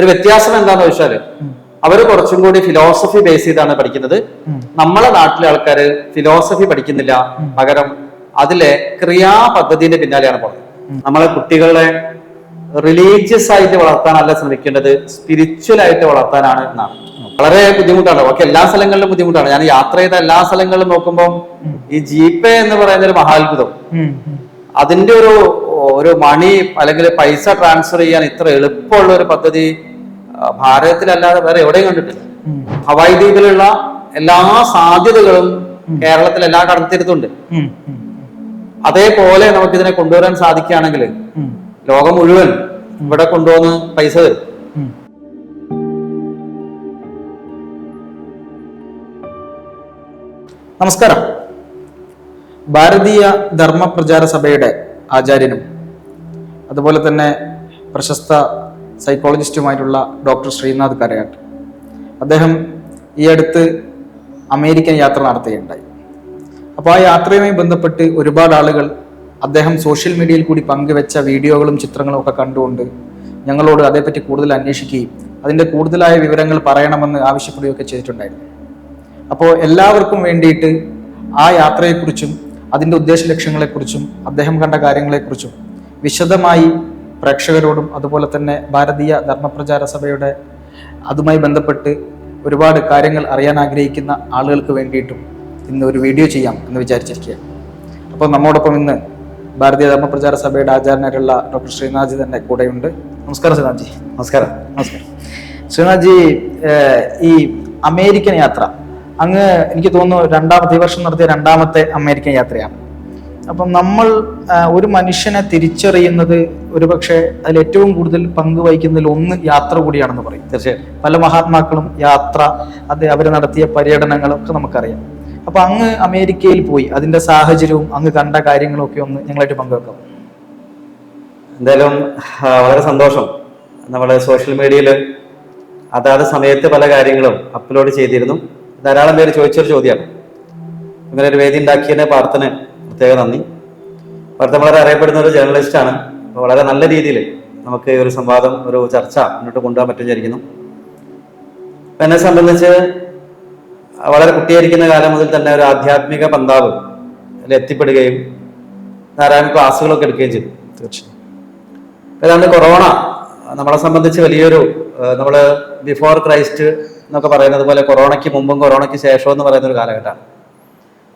ഒരു വ്യത്യാസം എന്താന്ന് വെച്ചാൽ അവർ കുറച്ചും കൂടി ഫിലോസഫി ബേസ് ചെയ്താണ് പഠിക്കുന്നത്. നമ്മളെ നാട്ടിലെ ആൾക്കാര് ഫിലോസഫി പഠിക്കുന്നില്ല. പകരം അതിലെ ക്രിയാപദ്ധതിന്റെ പിന്നാലെയാണ് പോകുന്നത് നമ്മളെ കുട്ടികളെ റിലീജിയസ് ആയിട്ട് വളർത്താനല്ല ശ്രമിക്കേണ്ടത് സ്പിരിച്വൽ ആയിട്ട് വളർത്താനാണ് എന്നാണ്. വളരെ ബുദ്ധിമുട്ടാണ്. ഓക്കെ എല്ലാ സ്ഥലങ്ങളിലും ബുദ്ധിമുട്ടാണ്. ഞാൻ യാത്ര ചെയ്ത എല്ലാ സ്ഥലങ്ങളിലും നോക്കുമ്പോൾ ഈ ജീപ്പേ എന്ന് പറയുന്ന ഒരു മഹാത്ഭുതം. അതിന്റെ ഒരു ഒരു മണി അല്ലെങ്കിൽ പൈസ ട്രാൻസ്ഫർ ചെയ്യാൻ ഇത്ര എളുപ്പമുള്ള ഒരു പദ്ധതി ഭാരതത്തിലല്ലാതെ വേറെ എവിടെയും കണ്ടിട്ടില്ല. ഹവായ് ദ്വീപിലുള്ള എല്ലാ സാധ്യതകളും കേരളത്തിൽ എല്ലാ ഉം, അതേപോലെ നമുക്ക് ഇതിനെ കൊണ്ടുവരാൻ സാധിക്കുകയാണെങ്കിൽ ലോകം മുഴുവൻ ഇവിടെ കൊണ്ടുവന്ന് പൈസ തരും. നമസ്കാരം. ഭാരതീയ ധർമ്മ പ്രചാര സഭയുടെ ആചാര്യനും അതുപോലെ തന്നെ പ്രശസ്ത സൈക്കോളജിസ്റ്റുമായിട്ടുള്ള ഡോക്ടർ ശ്രീനാഥ് കരയാട്ട്. അദ്ദേഹം ഈ അടുത്ത് അമേരിക്കൻ യാത്ര നടത്തുകയുണ്ടായി. അപ്പോൾ ആ യാത്രയുമായി ബന്ധപ്പെട്ട് ഒരുപാട് ആളുകൾ അദ്ദേഹം സോഷ്യൽ മീഡിയയിൽ കൂടി പങ്കുവെച്ച വീഡിയോകളും ചിത്രങ്ങളും ഒക്കെ കണ്ടുകൊണ്ട് ഞങ്ങളോട് അതേപ്പറ്റി കൂടുതൽ അന്വേഷിക്കുകയും അതിന്റെ കൂടുതലായ വിവരങ്ങൾ പറയണമെന്ന് ആവശ്യപ്പെടുകയൊക്കെ ചെയ്തിട്ടുണ്ടായിരുന്നു. അപ്പോൾ എല്ലാവർക്കും വേണ്ടിയിട്ട് ആ യാത്രയെക്കുറിച്ചും അതിന്റെ ഉദ്ദേശ ലക്ഷ്യങ്ങളെക്കുറിച്ചും അദ്ദേഹം കണ്ട കാര്യങ്ങളെക്കുറിച്ചും വിശദമായി പ്രേക്ഷകരോടും അതുപോലെ തന്നെ ഭാരതീയ ധർമ്മപ്രചാര സഭയുടെ അതുമായി ബന്ധപ്പെട്ട് ഒരുപാട് കാര്യങ്ങൾ അറിയാൻ ആഗ്രഹിക്കുന്ന ആളുകൾക്ക് വേണ്ടിയിട്ടും ഇന്ന് ഒരു വീഡിയോ ചെയ്യാം എന്ന് വിചാരിച്ചിരിക്കുകയാണ്. അപ്പോൾ നമ്മോടൊപ്പം ഇന്ന് ഭാരതീയ ധർമ്മപ്രചാര സഭയുടെ ആചാര്യനായിട്ടുള്ള ഡോക്ടർ ശ്രീനാഥ്ജി തന്നെ കൂടെയുണ്ട്. നമസ്കാരം ശ്രീനാഥ്ജി നമസ്കാരം. നമസ്കാരം. ശ്രീനാഥ്ജി ഈ അമേരിക്കൻ യാത്ര അങ്ങ് എനിക്ക് തോന്നുന്നു രണ്ടാമത്തെ ഈ വർഷം നടത്തിയ രണ്ടാമത്തെ അമേരിക്കൻ യാത്രയാണ്. അപ്പം നമ്മൾ ഒരു മനുഷ്യനെ തിരിച്ചറിയുന്നത് ഒരുപക്ഷെ അതിൽ ഏറ്റവും കൂടുതൽ പങ്ക് വഹിക്കുന്നതിൽ ഒന്ന് യാത്ര കൂടിയാണെന്ന് പറയും. തീർച്ചയായും പല മഹാത്മാക്കളും യാത്ര അത് അവർ നടത്തിയ പര്യടനങ്ങളൊക്കെ നമുക്കറിയാം. അപ്പൊ അങ്ങ് അമേരിക്കയിൽ പോയി അതിന്റെ സാഹചര്യവും അങ്ങ് കണ്ട കാര്യങ്ങളും ഒക്കെ ഒന്ന് ഞങ്ങളായിട്ട് പങ്കുവെക്കാം. എന്തായാലും വളരെ സന്തോഷം. നമ്മൾ സോഷ്യൽ മീഡിയയിൽ അതാത് സമയത്ത് പല കാര്യങ്ങളും അപ്ലോഡ് ചെയ്തിരുന്നു. ധാരാളം പേര് ചോദിച്ചൊരു ചോദ്യമാണ്. ഇങ്ങനെ ഒരു വേദി ഉണ്ടാക്കിയതിന് പാർത്ഥന് പ്രത്യേക നന്ദി. പാർത്ഥൻ വളരെ അറിയപ്പെടുന്ന ഒരു ജേർണലിസ്റ്റ് ആണ്. വളരെ നല്ല രീതിയിൽ നമുക്ക് ഒരു സംവാദം ഒരു ചർച്ച മുന്നോട്ട് കൊണ്ടുപോകാൻ പറ്റും എന്നെ സംബന്ധിച്ച് വളരെ കുട്ടിയായിരിക്കുന്ന കാലം മുതൽ തന്നെ ഒരു ആധ്യാത്മിക പന്താവ് എത്തിപ്പെടുകയും ധാരാളം ക്ലാസ്സുകളൊക്കെ എടുക്കുകയും ചെയ്തു. തീർച്ചയായും. ഏതാണ്ട് കൊറോണ നമ്മളെ സംബന്ധിച്ച് വലിയൊരു നമ്മൾ ബിഫോർ ക്രൈസ്റ്റ് എന്നൊക്കെ പറയുന്നത് പോലെ കൊറോണയ്ക്ക് മുമ്പും കൊറോണയ്ക്ക് ശേഷവും എന്ന് പറയുന്ന ഒരു കാലഘട്ടമാണ്.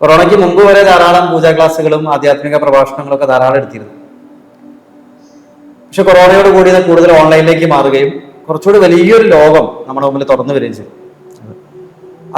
കൊറോണയ്ക്ക് മുമ്പ് വരെ ധാരാളം പൂജാ ക്ലാസ്സുകളും ആധ്യാത്മിക പ്രഭാഷണങ്ങളും ഒക്കെ ധാരാളം എടുത്തിരുന്നു. പക്ഷെ കൊറോണയോട് കൂടി ഇത് കൂടുതൽ ഓൺലൈനിലേക്ക് മാറുകയും കുറച്ചുകൂടി വലിയൊരു ലോകം നമ്മുടെ മുമ്പിൽ തുറന്നു വരികയും ചെയ്തു.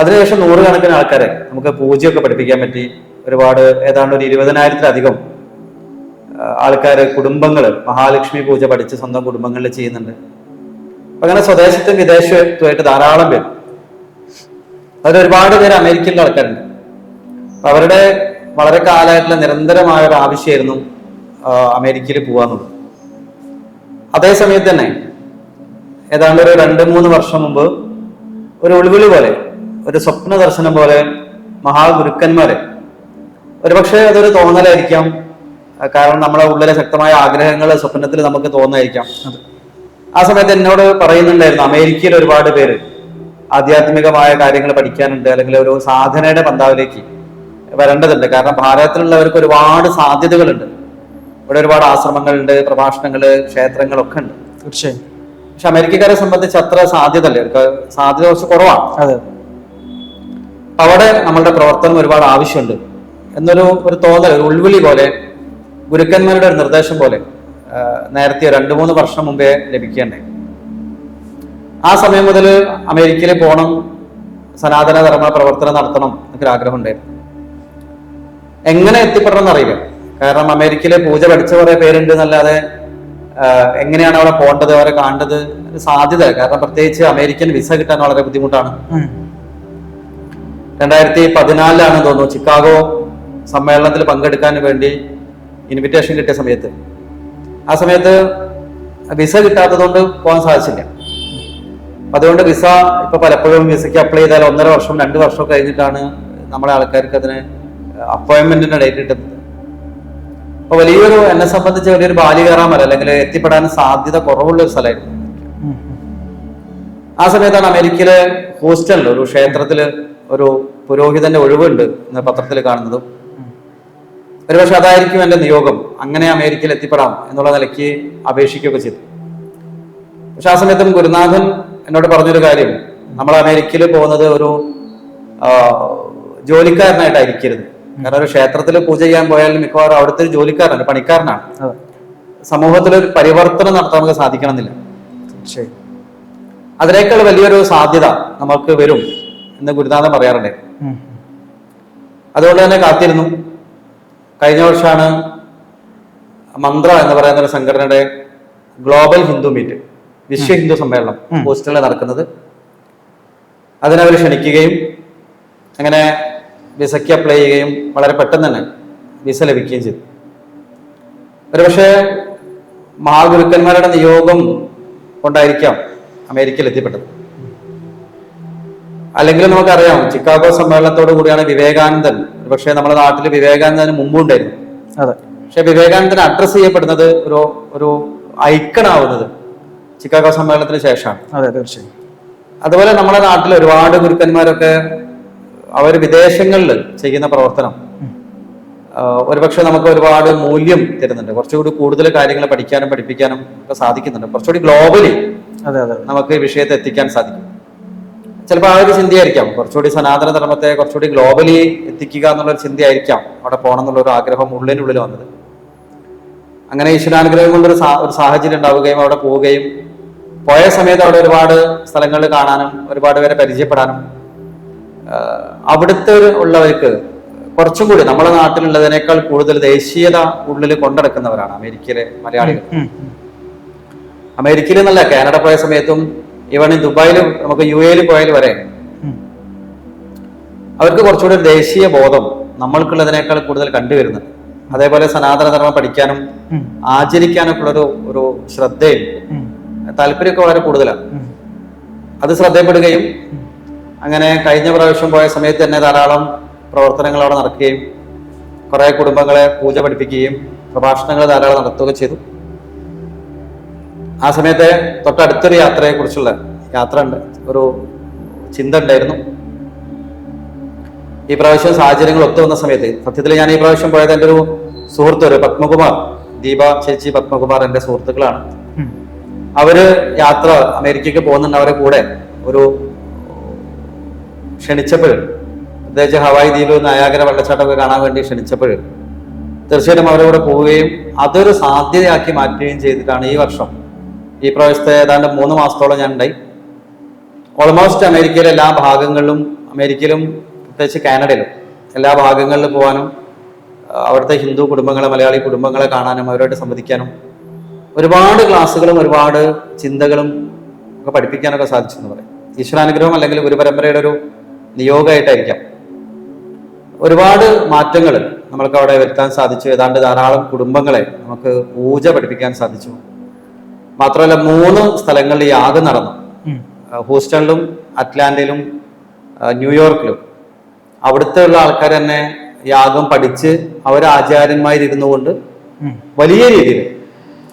അതിനുശേഷം നൂറുകണക്കിന് ആൾക്കാരെ നമുക്ക് പൂജയൊക്കെ പഠിപ്പിക്കാൻ പറ്റി. ഒരുപാട് ഏതാണ്ട് ഒരു ഇരുപതിനായിരത്തിലധികം ആൾക്കാർ കുടുംബങ്ങൾ മഹാലക്ഷ്മി പൂജ പഠിച്ച് സ്വന്തം കുടുംബങ്ങളിൽ ചെയ്യുന്നുണ്ട്. അങ്ങനെ സ്വദേശത്തും വിദേശത്തുമായിട്ട് ധാരാളം പേര്. അതിൽ ഒരുപാട് പേര് അമേരിക്കയിലെ ആൾക്കാരുണ്ട്. അവരുടെ വളരെ കാലമായിട്ടുള്ള നിരന്തരമായ ഒരു ആവശ്യമായിരുന്നു അമേരിക്കയിൽ പോവാന്നുള്ളത്. അതേ സമയത്ത് തന്നെ ഏതാണ്ട് ഒരു രണ്ട് മൂന്ന് വർഷം മുമ്പ് ഒരു ഉൾവിളി പോലെ ഒരു സ്വപ്ന ദർശനം പോലെ മഹാഗുരുക്കന്മാരെ ഒരുപക്ഷെ അതൊരു തോന്നലായിരിക്കാം കാരണം നമ്മളെ ഉള്ളിലെ ശക്തമായ ആഗ്രഹങ്ങൾ സ്വപ്നത്തിൽ നമുക്ക് തോന്നായിരിക്കാം. ആ സമയത്ത് എന്നോട് പറയുന്നുണ്ടായിരുന്നു അമേരിക്കയിൽ ഒരുപാട് പേര് ആധ്യാത്മികമായ കാര്യങ്ങൾ പഠിക്കാനുണ്ട് അല്ലെങ്കിൽ ഒരു സാധനയുടെ പന്താവിലേക്ക്. വരേണ്ടതുണ്ട്. കാരണം ഭാരതത്തിലുള്ളവർക്ക് ഒരുപാട് സാധ്യതകളുണ്ട്. ഇവിടെ ഒരുപാട് ആശ്രമങ്ങളുണ്ട് പ്രഭാഷണങ്ങൾ ക്ഷേത്രങ്ങളൊക്കെ ഉണ്ട്. തീർച്ചയായും. പക്ഷെ അമേരിക്കക്കാരെ സംബന്ധിച്ച് അത്ര സാധ്യത അല്ലേ അവർക്ക് സാധ്യത കുറച്ച് കുറവാണ്. അതെ. അവിടെ നമ്മളുടെ പ്രവർത്തനം ഒരുപാട് ആവശ്യമുണ്ട്. എന്നൊരു ഒരു തോന്നൽ ഒരു ഉൾവിളി പോലെ ഗുരുക്കന്മാരുടെ ഒരു നിർദ്ദേശം പോലെ നേരത്തെ രണ്ടു മൂന്ന് വർഷം മുമ്പേ ലഭിക്കേണ്ടേ ആ സമയം മുതൽ അമേരിക്കയിൽ പോകണം സനാതന ധർമ്മ പ്രവർത്തനം നടത്തണം എന്നൊക്കെ ആഗ്രഹം ഉണ്ടായിരുന്നു. എങ്ങനെ എത്തിപ്പെടണം എന്നറിയില്ല കാരണം അമേരിക്കയിലെ പൂജ പഠിച്ച കുറെ പേരുണ്ട് എന്നല്ലാതെ എങ്ങനെയാണ് അവിടെ പോകേണ്ടത് അവരെ കാണേണ്ടത് സാധ്യത. കാരണം പ്രത്യേകിച്ച് അമേരിക്കൻ വിസ കിട്ടാൻ വളരെ ബുദ്ധിമുട്ടാണ്. രണ്ടായിരത്തി പതിനാലിലാണ് തോന്നുന്നു ചിക്കാഗോ സമ്മേളനത്തിൽ പങ്കെടുക്കാൻ വേണ്ടി ഇൻവിറ്റേഷൻ കിട്ടിയ സമയത്ത്. ആ സമയത്ത് വിസ കിട്ടാത്തതുകൊണ്ട് പോകാൻ സാധിച്ചില്ല. അതുകൊണ്ട് വിസ ഇപ്പൊ പലപ്പോഴും വിസയ്ക്ക് അപ്ലൈ ചെയ്താൽ ഒന്നര വർഷം രണ്ട് വർഷം കഴിഞ്ഞിട്ടാണ് നമ്മളെ ആൾക്കാർക്ക് അതിന് അപ്പോയിന്റ്മെന്റിന്റെ ഡേറ്റ് കിട്ടുന്നത് അപ്പൊ വലിയൊരു എന്നെ സംബന്ധിച്ച് വലിയൊരു ബാലി ബാലികേറാമല അല്ലെങ്കിൽ എത്തിപ്പെടാൻ സാധ്യത കുറവുള്ള ഒരു സ്ഥലമായിരുന്നു ആ സമയത്താണ് അമേരിക്കയിലെ ഹോസ്റ്റലിൽ ഒരു ക്ഷേത്രത്തിൽ ഒരു പുരോഹിതന്റെ ഒഴിവുണ്ട് എന്ന് പത്രത്തിൽ കാണുന്നതും. ഒരുപക്ഷെ അതായിരിക്കും എന്റെ നിയോഗം. അങ്ങനെ അമേരിക്കയിൽ എത്തിപ്പെടാം എന്നുള്ള നിലയ്ക്ക് അപേക്ഷിക്കുകയൊക്കെ ചെയ്തു. പക്ഷെ ആ സമയത്തും ഗുരുനാഥൻ എന്നോട് പറഞ്ഞൊരു കാര്യം. നമ്മൾ അമേരിക്കയിൽ പോകുന്നത് ഒരു ജോലിക്കാരനായിട്ടായിരിക്കരുത്. കാരണം ഒരു ക്ഷേത്രത്തിൽ പൂജ ചെയ്യാൻ പോയാൽ മിക്കവാറും അവിടുത്തെ ഒരു ജോലിക്കാരനാണ് പണിക്കാരനാണ്. സമൂഹത്തിൽ ഒരു പരിവർത്തനം നടത്താൻ നമുക്ക് സാധിക്കണമെന്നില്ല. അതിനേക്കാൾ വലിയൊരു സാധ്യത നമുക്ക് വരും എന്ന് ഗുരുനാഥൻ പറയാറുണ്ട്. അതുകൊണ്ട് തന്നെ കാത്തിരുന്നു. കഴിഞ്ഞ വർഷമാണ് മന്ത്ര എന്ന് പറയുന്ന ഒരു സംഘടനയുടെ ഗ്ലോബൽ ഹിന്ദു മീറ്റ് വിശ്വ ഹിന്ദു സമ്മേളനം ഹോസ്റ്റലിൽ നടക്കുന്നത്. അതിനവർ ക്ഷണിക്കുകയും അങ്ങനെ വിസയ്ക്ക് അപ്ലൈ ചെയ്യുകയും വളരെ പെട്ടെന്ന് തന്നെ വിസ ലഭിക്കുകയും ചെയ്തു. ഒരുപക്ഷെ മഹാഗുരുക്കന്മാരുടെ നിയോഗം കൊണ്ടായിരിക്കാം അമേരിക്കയിൽ എത്തിപ്പെട്ടത്. അല്ലെങ്കിൽ നമുക്കറിയാം ചിക്കാഗോ സമ്മേളനത്തോടു കൂടിയാണ് വിവേകാനന്ദൻ. പക്ഷേ നമ്മുടെ നാട്ടിൽ വിവേകാനന്ദന് മുമ്പുണ്ടായിരുന്നു. അതെ. പക്ഷെ വിവേകാനന്ദൻ അഡ്രസ് ചെയ്യപ്പെടുന്നത് ഒരു ഒരു ഐക്കണാവുന്നത് ചിക്കാഗോ സമ്മേളനത്തിന് ശേഷമാണ്. അതെ തീർച്ചയായും. അതുപോലെ നമ്മുടെ നാട്ടിൽ ഒരുപാട് ഗുരുക്കന്മാരൊക്കെ അവർ വിദേശങ്ങളിൽ ചെയ്യുന്ന പ്രവർത്തനം ഒരുപക്ഷെ നമുക്ക് ഒരുപാട് മൂല്യം തരുന്നുണ്ട്. കുറച്ചുകൂടി കൂടുതൽ കാര്യങ്ങൾ പഠിക്കാനും പഠിപ്പിക്കാനും ഒക്കെ സാധിക്കുന്നുണ്ട്. കുറച്ചുകൂടി ഗ്ലോബലി അതെ അതെ. നമുക്ക് ഈ വിഷയത്തെ എത്തിക്കാൻ സാധിക്കും. ചിലപ്പോൾ ആ ഒരു ചിന്തയായിരിക്കാം. കുറച്ചുകൂടി സനാതന ധർമ്മത്തെ കുറച്ചുകൂടി ഗ്ലോബലി എത്തിക്കുക എന്നുള്ള ഒരു ചിന്തയായിരിക്കാം. അവിടെ പോകണം എന്നുള്ള ഒരു ആഗ്രഹം ഉള്ളിനുള്ളിൽ വന്നത്. അങ്ങനെ ഈശ്വരാനുഗ്രഹം കൊണ്ടൊരു ഒരു സാഹചര്യം ഉണ്ടാവുകയും അവിടെ പോവുകയും പോയ സമയത്ത് അവിടെ ഒരുപാട് സ്ഥലങ്ങൾ കാണാനും ഒരുപാട് പേരെ പരിചയപ്പെടാനും അവിടുത്തെ ഉള്ളവർക്ക് കുറച്ചും കൂടി നമ്മുടെ നാട്ടിലുള്ളതിനേക്കാൾ കൂടുതൽ ദേശീയത ഉള്ളിൽ കൊണ്ടെടുക്കുന്നവരാണ് അമേരിക്കയിലെ മലയാളികൾ. അമേരിക്കയിൽ എന്നല്ല കാനഡ പോയ സമയത്തും ഇവൺ ദുബായിൽ നമുക്ക് യു എയിൽ പോയാൽ വരെ അവർക്ക് കുറച്ചുകൂടി ദേശീയ ബോധം നമ്മൾക്കുള്ളതിനേക്കാൾ കൂടുതൽ കണ്ടുവരുന്നുണ്ട്. അതേപോലെ സനാതനധർമ്മം പഠിക്കാനും ആചരിക്കാനും ആചരിക്കാനൊക്കെ ഉള്ളൊരു ഒരു ശ്രദ്ധയും. താല്പര്യമൊക്കെ വളരെ കൂടുതലാണ്. അത് ശ്രദ്ധയപ്പെടുകയും അങ്ങനെ കഴിഞ്ഞ പ്രാവശ്യം പോയ സമയത്ത് തന്നെ ധാരാളം പ്രവർത്തനങ്ങൾ അവിടെ നടക്കുകയും കുറെ കുടുംബങ്ങളെ പൂജ പഠിപ്പിക്കുകയും പ്രഭാഷണങ്ങൾ ധാരാളം നടത്തുകയും ചെയ്തു. ആ സമയത്തെ തൊട്ടടുത്തൊരു യാത്രയെക്കുറിച്ചുള്ള യാത്ര ഉണ്ട് ഒരു ചിന്ത ഉണ്ടായിരുന്നു. ഈ പ്രാവശ്യം സാഹചര്യങ്ങൾ ഒത്തു വന്ന സമയത്ത് സത്യത്തിൽ ഞാൻ ഈ പ്രാവശ്യം പോയത് എന്റെ ഒരു സുഹൃത്ത് ഒരു പത്മകുമാർ ദീപ ചേച്ചി പത്മകുമാർ എന്റെ സുഹൃത്തുക്കളാണ്. അവർ യാത്ര അമേരിക്കക്ക് പോകുന്നുണ്ട്. അവരെ കൂടെ ഒരു ക്ഷണിച്ചപ്പോൾ പ്രത്യേകിച്ച് ഹവായ് ദ്വീപ് നയാഗര വെള്ളച്ചാട്ടമൊക്കെ കാണാൻ വേണ്ടി ക്ഷണിച്ചപ്പോൾ തീർച്ചയായിട്ടും അവരുടെ കൂടെ പോവുകയും അതൊരു സാധ്യതയാക്കി മാറ്റുകയും ചെയ്തിട്ടാണ് ഈ വർഷം. ഈ പ്രാവശ്യത്തെ ഏതാണ്ട് മൂന്ന് മാസത്തോളം ഞാൻ ഉണ്ടായി. ഓൾമോസ്റ്റ് അമേരിക്കയിലെ എല്ലാ ഭാഗങ്ങളിലും അമേരിക്കയിലും പ്രത്യേകിച്ച് കാനഡയിലും എല്ലാ ഭാഗങ്ങളിലും പോകാനും അവിടുത്തെ ഹിന്ദു കുടുംബങ്ങളെ മലയാളി കുടുംബങ്ങളെ കാണാനും അവരുമായിട്ട് സംവദിക്കാനും ഒരുപാട് ക്ലാസ്സുകളും ഒരുപാട് ചിന്തകളും ഒക്കെ പഠിപ്പിക്കാനൊക്കെ സാധിച്ചു എന്ന് പറയും. ഈശ്വരാനുഗ്രഹം അല്ലെങ്കിൽ ഗുരുപരമ്പരയുടെ ഒരു നിയോഗമായിട്ടായിരിക്കാം. ഒരുപാട് മാറ്റങ്ങൾ നമ്മൾക്ക് അവിടെ വരുത്താൻ സാധിച്ചു. ഏതാണ്ട് ധാരാളം കുടുംബങ്ങളെ നമുക്ക് പൂജ പഠിപ്പിക്കാൻ സാധിച്ചു. മാത്രമല്ല മൂന്ന് സ്ഥലങ്ങളിൽ യാഗം നടന്നു. ഹൂസ്റ്റണിലും അറ്റ്ലാന്റയിലും ന്യൂയോർക്കിലും. അവിടുത്തെ ഉള്ള ആൾക്കാർ തന്നെ യാഗം പഠിച്ച് അവർ ആചാര്യന്മാരിരുന്നു കൊണ്ട് വലിയ രീതിയിൽ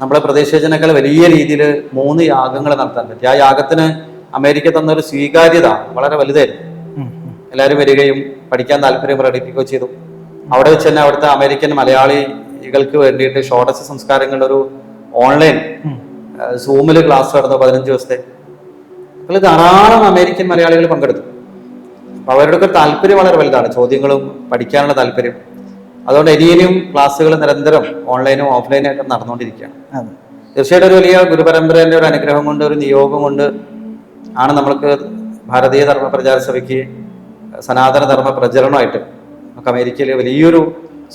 നമ്മുടെ പ്രതീക്ഷിച്ചതിനേക്കാൾ വലിയ രീതിയിൽ മൂന്ന് യാഗങ്ങൾ നടത്താൻ പറ്റി. ആ യാഗത്തിന് അമേരിക്ക തന്ന ഒരു സ്വീകാര്യത വളരെ വലുതായിരുന്നു. എല്ലാവരും വരികയും പഠിക്കാൻ താല്പര്യം പ്രകടിപ്പിക്കുകയും ചെയ്തു. അവിടെ വെച്ച് തന്നെ അവിടുത്തെ അമേരിക്കൻ മലയാളികൾക്ക് വേണ്ടിയിട്ട് ഷോർട്ടസ് സംസ്കാരങ്ങളുടെ ഒരു ഓൺലൈൻ സൂമിൽ സൂമിൽ ക്ലാസ് നടന്നു പതിനഞ്ച് ദിവസത്തെ. അതിൽ ധാരാളം അമേരിക്കൻ മലയാളികൾ പങ്കെടുത്തു. അപ്പോൾ അവരുടെയൊക്കെ താല്പര്യം വളരെ വലുതാണ് ചോദ്യങ്ങളും പഠിക്കാനുള്ള താല്പര്യം. അതുകൊണ്ട് ഇനിയും ക്ലാസ്സുകൾ നിരന്തരം ഓൺലൈനും ഓഫ്ലൈനും ആയിട്ട് നടന്നുകൊണ്ടിരിക്കുകയാണ്. തീർച്ചയായിട്ടും ഒരു വലിയ ഗുരുപരമ്പരേന്റെ ഒരു അനുഗ്രഹം കൊണ്ട് ഒരു നിയോഗം കൊണ്ട് ആണ് നമ്മൾക്ക് ഭാരതീയ ധർമ്മ പ്രചാര സഭയ്ക്ക് സനാതന ധർമ്മ പ്രചരണമായിട്ട് നമുക്ക് അമേരിക്കയിൽ വലിയൊരു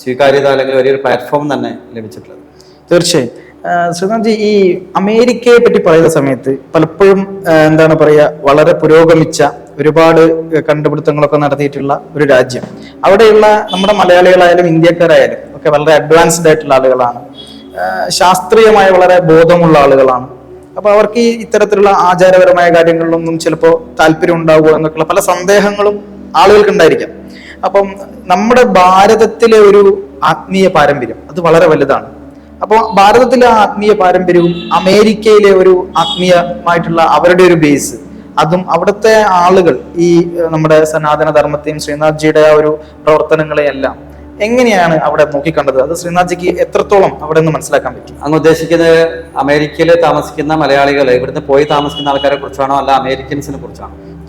സ്വീകാര്യത അല്ലെങ്കിൽ വലിയൊരു പ്ലാറ്റ്ഫോം തന്നെ ലഭിച്ചിട്ടുള്ളത്. തീർച്ചയായും. ശ്രീനാഥ്ജി ഈ അമേരിക്കയെ പറ്റി പറയുന്ന സമയത്ത് പലപ്പോഴും എന്താണ് പറയുക വളരെ പുരോഗമിച്ച ഒരുപാട് കണ്ടുപിടുത്തങ്ങളൊക്കെ നടത്തിയിട്ടുള്ള ഒരു രാജ്യം. അവിടെയുള്ള നമ്മുടെ മലയാളികളായാലും ഇന്ത്യക്കാരായാലും ഒക്കെ വളരെ അഡ്വാൻസ്ഡ് ആയിട്ടുള്ള ആളുകളാണ്. ശാസ്ത്രീയമായ വളരെ ബോധമുള്ള ആളുകളാണ്. അപ്പൊ അവർക്ക് ഈ ഇത്തരത്തിലുള്ള ആചാരപരമായ കാര്യങ്ങളിലൊന്നും ചിലപ്പോൾ താല്പര്യം ഉണ്ടാവുക എന്നൊക്കെയുള്ള പല സന്ദേഹങ്ങളും ആളുകൾക്ക് ഉണ്ടായിരിക്കാം അപ്പം നമ്മുടെ ഭാരതത്തിലെ ഒരു ആത്മീയ പാരമ്പര്യം അത് വളരെ വലുതാണ്. അപ്പോൾ ഭാരതത്തിലെ ആത്മീയ പാരമ്പര്യവും അമേരിക്കയിലെ ഒരു ആത്മീയമായിട്ടുള്ള അവരുടെ ഒരു ബേസ് അതും അവിടുത്തെ ആളുകൾ ഈ നമ്മുടെ സനാതന ധർമ്മത്തെയും ശ്രീനാഥ്ജിയുടെ ആ ഒരു പ്രവർത്തനങ്ങളെയെല്ലാം എങ്ങനെയാണ് അവിടെ നോക്കിക്കണ്ടത്? അത് ശ്രീനാഥ്ജിക്ക് എത്രത്തോളം അവിടെ നിന്ന് മനസ്സിലാക്കാൻ പറ്റും? അങ്ങ് ഉദ്ദേശിക്കുന്നത് അമേരിക്കയിൽ താമസിക്കുന്ന മലയാളികൾ ഇവിടുന്ന് പോയി താമസിക്കുന്ന ആൾക്കാരെ കുറിച്ചാണോ അല്ല അമേരിക്കൻസിനെ കുറിച്ചാണോ?